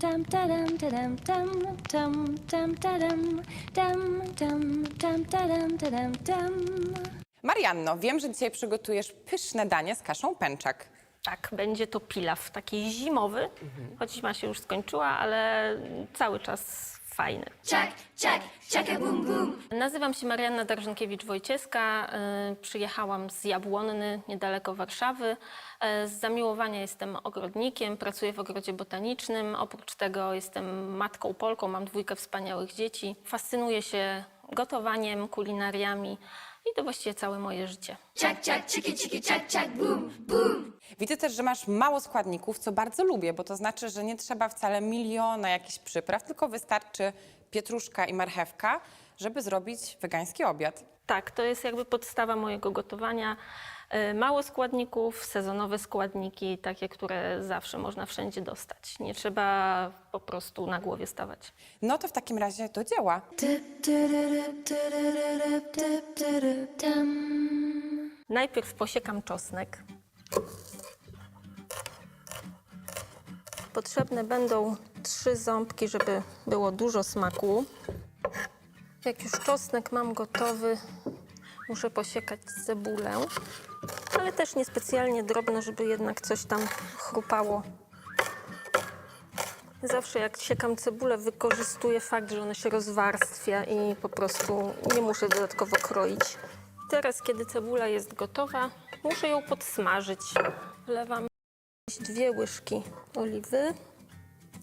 tam tadam tadam tam tam tam tadam tam tam tam tadam tadam tam. Marianno, wiem, że dzisiaj przygotujesz pyszne danie z kaszą pęczak. Tak, będzie to pilaw taki zimowy, choć zima się już skończyła, ale cały czas fajny. Check, check, check boom boom. Nazywam się Marianna Darżankiewicz-Wojcieska. y, Przyjechałam z Jabłonny, niedaleko Warszawy. Y, Z zamiłowania jestem ogrodnikiem, pracuję w ogrodzie botanicznym. Oprócz tego jestem matką Polką, mam dwójkę wspaniałych dzieci. Fascynuję się gotowaniem, kulinariami i to właściwie całe moje życie. Check, check, chickie, chickie, check, check, boom, boom. Widzę też, że masz mało składników, co bardzo lubię, bo to znaczy, że nie trzeba wcale miliona jakichś przypraw, tylko wystarczy pietruszka i marchewka, żeby zrobić wegański obiad. Tak, to jest jakby podstawa mojego gotowania. Y, Mało składników, sezonowe składniki, takie, które zawsze można wszędzie dostać. Nie trzeba po prostu na głowie stawać. No to w takim razie do dzieła. Tam. Najpierw posiekam czosnek. Potrzebne będą trzy ząbki, żeby było dużo smaku. Jak już czosnek mam gotowy, muszę posiekać cebulę, ale też niespecjalnie drobno, żeby jednak coś tam chrupało. Zawsze jak siekam cebulę, wykorzystuję fakt, że ona się rozwarstwia i po prostu nie muszę dodatkowo kroić. Teraz, kiedy cebula jest gotowa, muszę ją podsmażyć. Wlewam dwie łyżki oliwy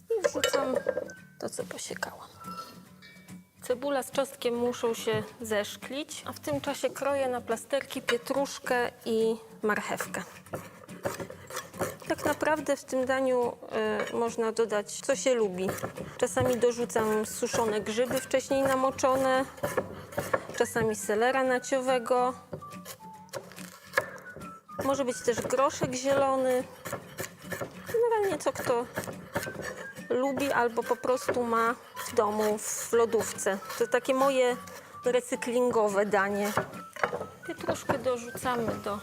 i wrzucam to, co posiekałam. Cebula z czosnkiem muszą się zeszklić, a w tym czasie kroję na plasterki pietruszkę i marchewkę. Tak naprawdę w tym daniu y, można dodać, co się lubi. Czasami dorzucam suszone grzyby wcześniej namoczone, czasami selera naciowego. Może być też groszek zielony. Generalnie co kto lubi albo po prostu ma w domu, w lodówce. To takie moje recyklingowe danie. Pietruszkę dorzucamy do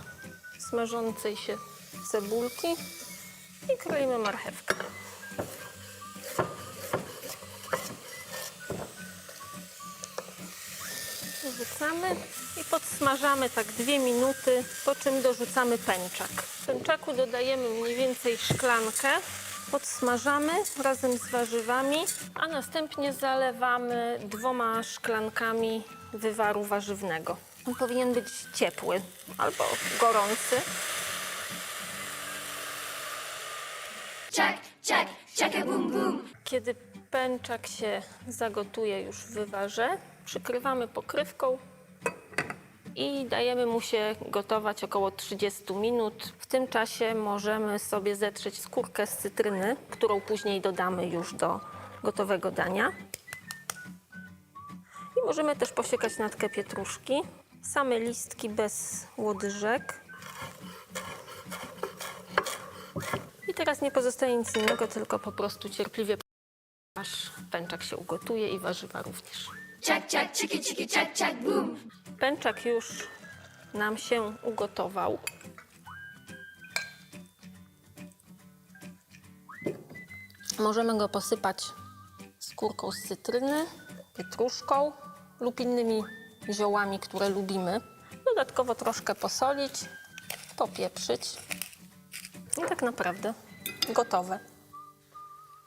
smażącej się cebulki i kroimy marchewkę. Wrzucamy i podsmażamy tak dwie minuty, po czym dorzucamy pęczak. Pęczaku dodajemy mniej więcej szklankę, podsmażamy razem z warzywami, a następnie zalewamy dwoma szklankami wywaru warzywnego. On powinien być ciepły albo gorący. Check, check, check a boom boom. Kiedy pęczak się zagotuje już w wywarze, przykrywamy pokrywką i dajemy mu się gotować około 30 minut. W tym czasie możemy sobie zetrzeć skórkę z cytryny, którą później dodamy już do gotowego dania. I możemy też posiekać natkę pietruszki. Same listki bez łodyżek. I teraz nie pozostaje nic innego, tylko po prostu cierpliwie aż pęczak się ugotuje i warzywa również. Check, chickie, chickie, check, check, boom. Pęczak już nam się ugotował. Możemy go posypać skórką z cytryny, pietruszką lub innymi ziołami, które lubimy. Dodatkowo troszkę posolić, popieprzyć. I tak naprawdę gotowe.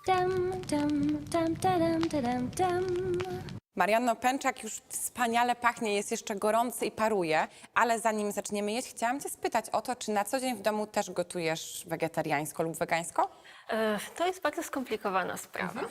Tam, tam, tam, tadam, tadam, tam. Marianno, pęczak już wspaniale pachnie, jest jeszcze gorący i paruje, ale zanim zaczniemy jeść, chciałam cię spytać o to, czy na co dzień w domu też gotujesz wegetariańsko lub wegańsko? E, To jest bardzo skomplikowana sprawa,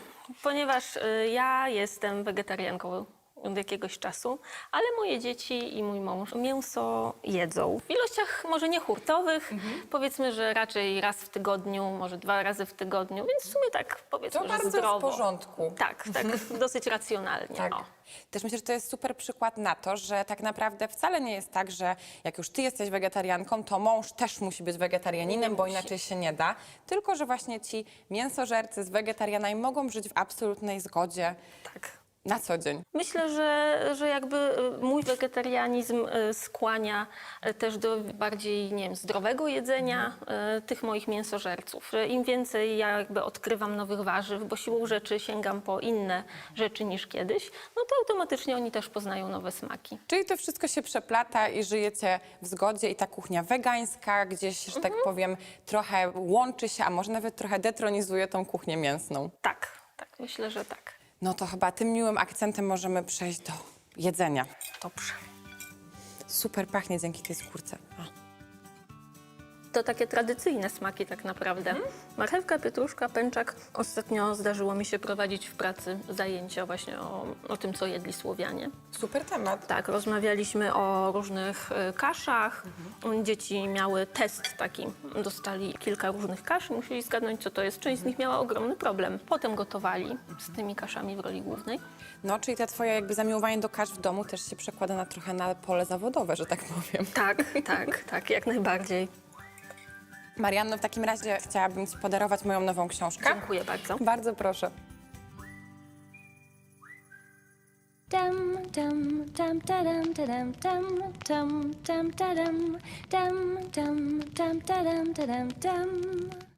ponieważ e, ja jestem wegetarianką od jakiegoś czasu, ale moje dzieci i mój mąż mięso jedzą. W ilościach może nie hurtowych, powiedzmy, że raczej raz w tygodniu, może dwa razy w tygodniu, więc w sumie tak powiedzmy, To że bardzo w zdrowo. porządku. Tak, tak, dosyć racjonalnie. Tak. O. Też myślę, że to jest super przykład na to, że tak naprawdę wcale nie jest tak, że jak już ty jesteś wegetarianką, to mąż też musi być wegetarianinem, bo inaczej się nie da. Tylko, że właśnie ci mięsożercy z wegetarianami mogą żyć w absolutnej zgodzie. Tak. Na co dzień? Myślę, że, że jakby y, mój wegetarianizm y, skłania y, też do bardziej, nie wiem, zdrowego jedzenia tych moich mięsożerców. Że Im więcej ja jakby odkrywam nowych warzyw, bo siłą rzeczy sięgam po inne rzeczy niż kiedyś, no to automatycznie oni też poznają nowe smaki. Czyli to wszystko się przeplata i żyjecie w zgodzie i ta kuchnia wegańska gdzieś, że tak powiem, trochę łączy się, a może nawet trochę detronizuje tą kuchnię mięsną. Tak, tak, myślę, że tak. No to chyba tym miłym akcentem możemy przejść do jedzenia. Dobrze. Super pachnie dzięki tej skórce. A. To takie tradycyjne smaki tak naprawdę. Marchewka, pietruszka, pęczak. Ostatnio zdarzyło mi się prowadzić w pracy zajęcia właśnie o, o tym, co jedli Słowianie. Super temat. Tak, rozmawialiśmy o różnych y, kaszach. Dzieci miały test taki. Dostali kilka różnych kasz i musieli zgadnąć, co to jest. Część z nich miała ogromny problem. Potem gotowali z tymi kaszami w roli głównej. No, czyli te twoje jakby zamiłowanie do kasz w domu też się przekłada na trochę na pole zawodowe, że tak powiem. Tak, tak, tak, jak najbardziej. Marianno, w takim razie chciałabym Ci podarować moją nową książkę. Dziękuję bardzo. Bardzo proszę. Dum dum dum da dum da dum dum dum dum da dum dum dum dum da dum da dum dum